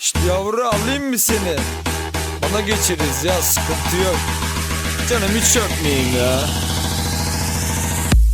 İşte yavru alayım mı seni? Bana geçeriz ya sıkıntı yok. Canım hiç öpmeyin ya.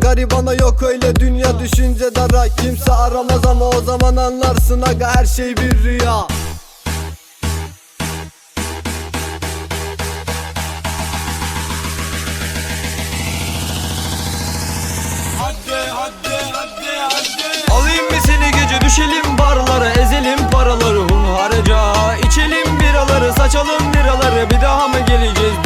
garibana yok öyle dünya düşünce dara. Kimse aramaz ama o zaman anlarsın aga her şey bir rüya. Alayım mı seni gece düşelim barlara Ezelim paraları hunharca. İçelim biraları saçalım liraları Bir daha mı geleceğiz